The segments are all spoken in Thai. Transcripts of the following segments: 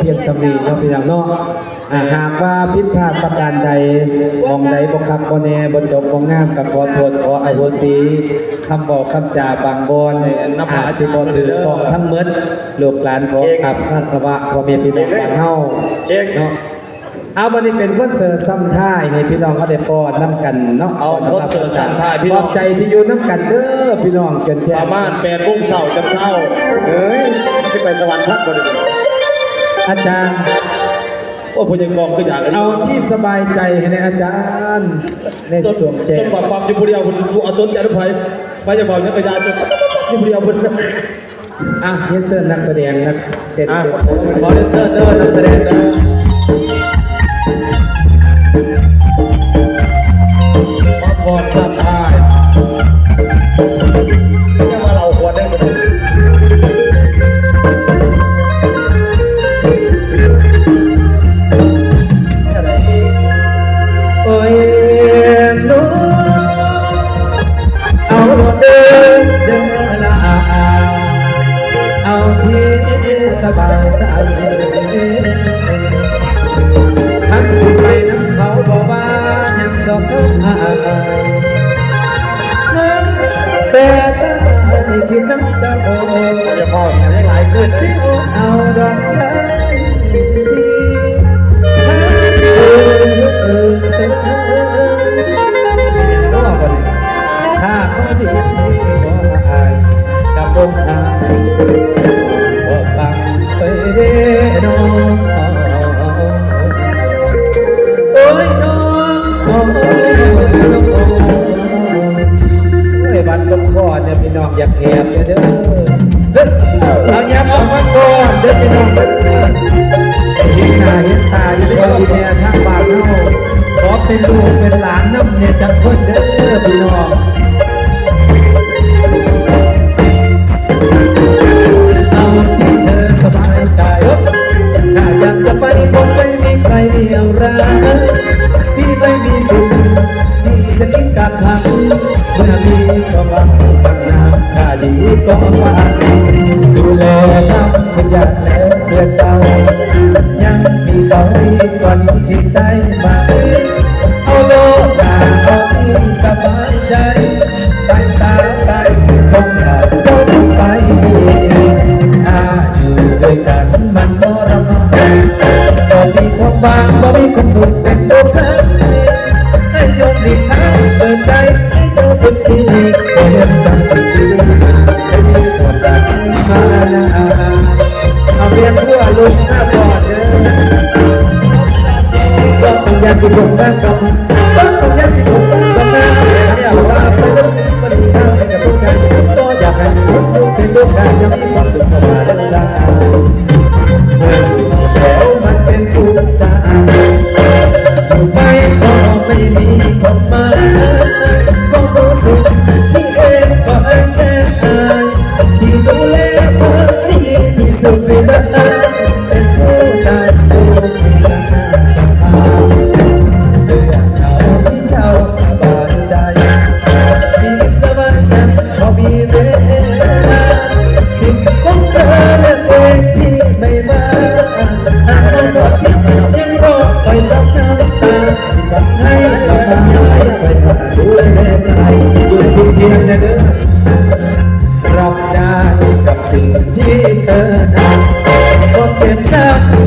เพียงสำนีเนาะพี่น้องเนาะอาหากว่าผิดพลาดประการใดมองใดบ่ครับบ่แน่บ่จบบ่งามก็ขอโทษขออโหสิคำบอกคำจาบางบอนอาจสิบ่ถือต้องทั้งหมดลูกหลานของอับคาตวะพ่อแม่พี่น้องบ้านเฮาเนาะเอาวันนี้เป็นคอนเสิร์ตซ้ำท้ายให้พี่น้องเขาได้ฟ้อนน้ำกันเนาะเอาคอนเสิร์ตซ้ำท้ายพี่น้องใจที่อยู่น้ำกันเด้อพี่น้องจนแท้ประมาณแปดโมงเช้าจังเช้าเอ้ยมันสิไปสวรรค์พักบ่ได้ อาจารย์ โอ้พยากรณ์คืออยากเอาที่สบายใจให้ในอาจารย์ ในส่วนส่วนแจส่วกนความความอยู่ผู้เดียวคุณเอาสนใจทุกไผไปจะบอกนักกระยาส่วนอยู่ผู้เดียวคุณอะเรียนเชิญนักแสดงนักเด็ดอะเด็ดเชิญขอเรียนเชิญเด้อนักแสดงเด้อมาพอดสัมภา แต่ตาที่น้ำเจ้าจะพอกันได้หลายขึ้นสิเอาดอกไม้ถ้าเขาดีบ่อายกับบ่อายบ่ฟังไปเด้อ พี่น้องอย่ากแหบเด้อเด้อเอาย้ำคำว่าก่อนเด้อพี่น้องเด้อเห็นหน้าเห็นตาอยู่ในอีเนี่ยทางบานเน่าขอเป็นลูกเป็นหลานน้ำเนี่ยจักคนเด้อพี่น้อง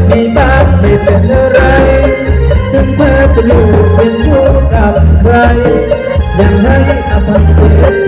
มีบ้านไม่เป็นอะไรถึงเธอจะอยู่เป็นผู้กับใครยังให้อภัยเธอ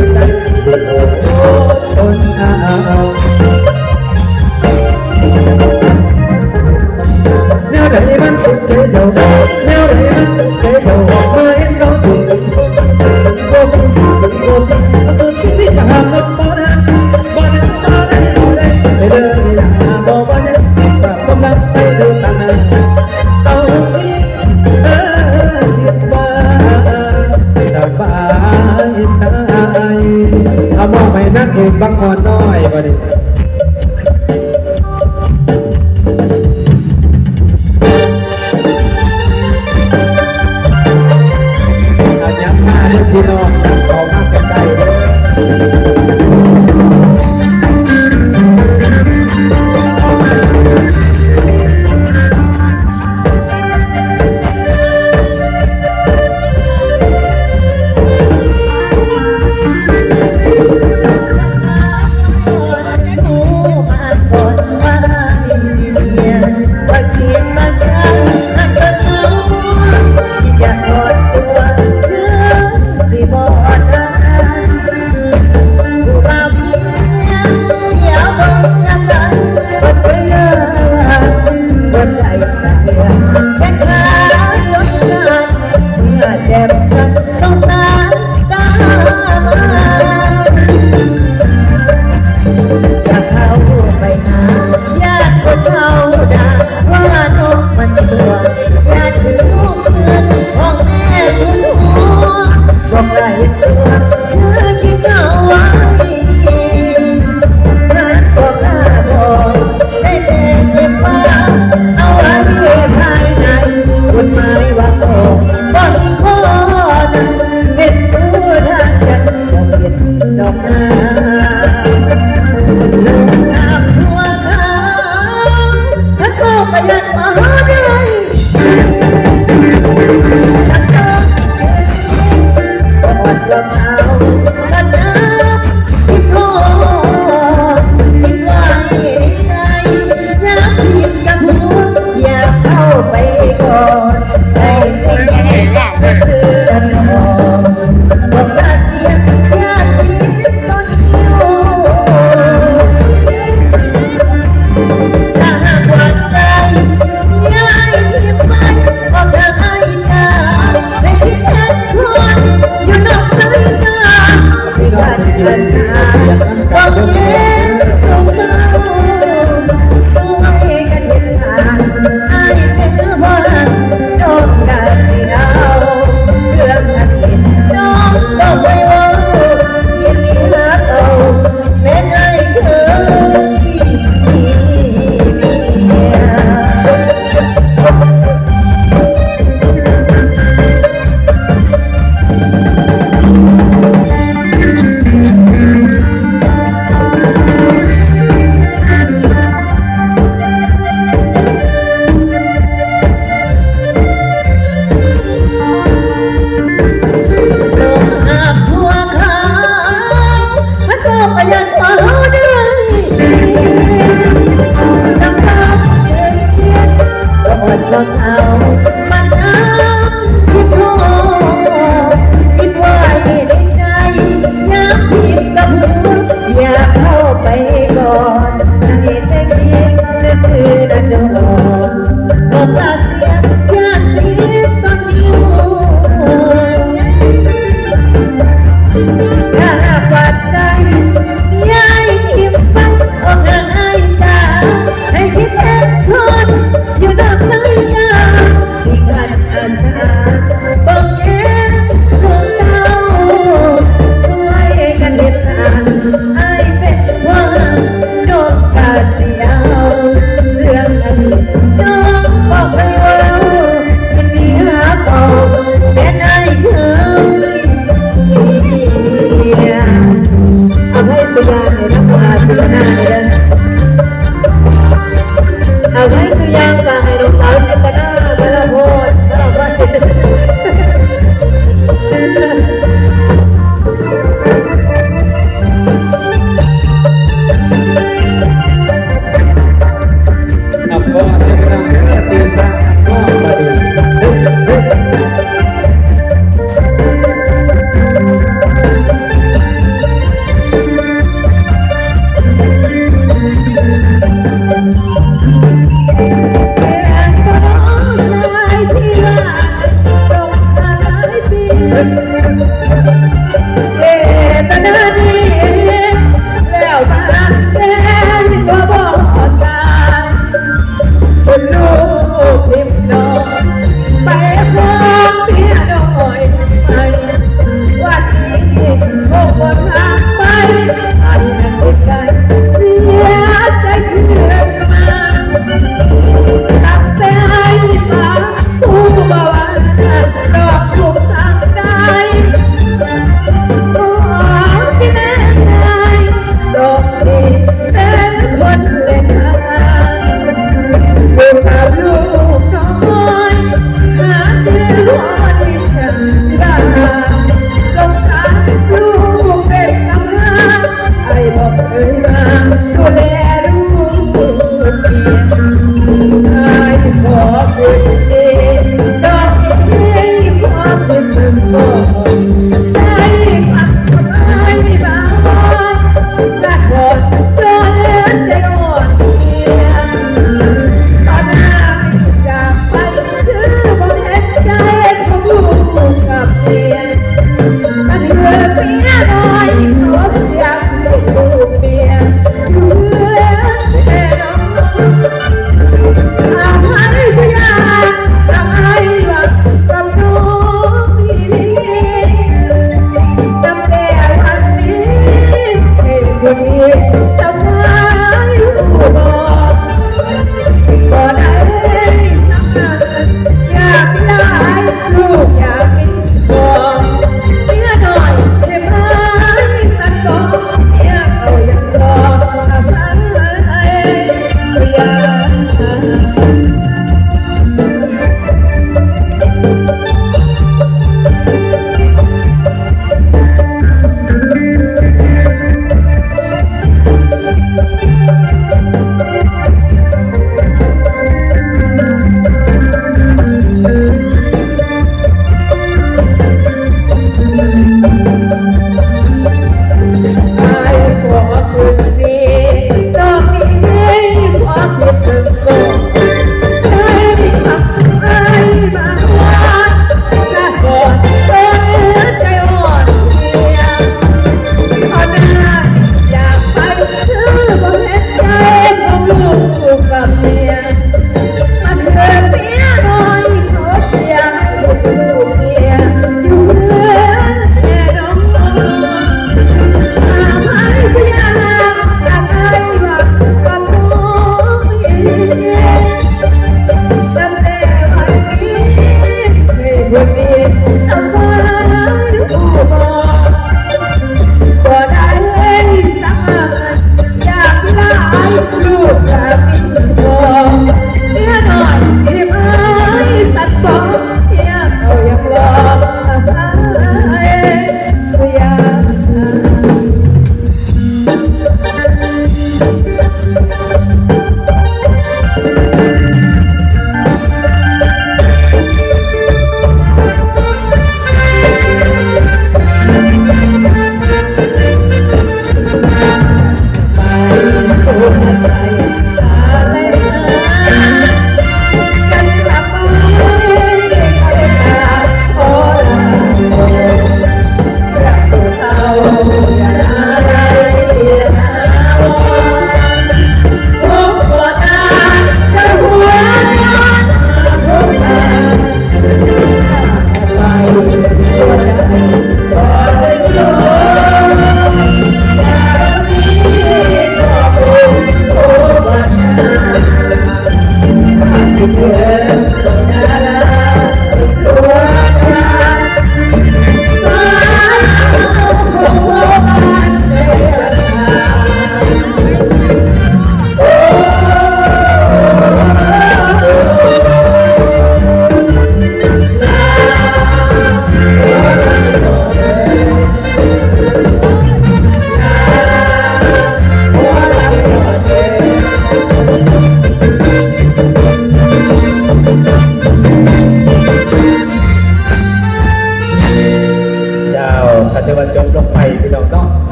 Ayan, mahal! บอกลาเสีย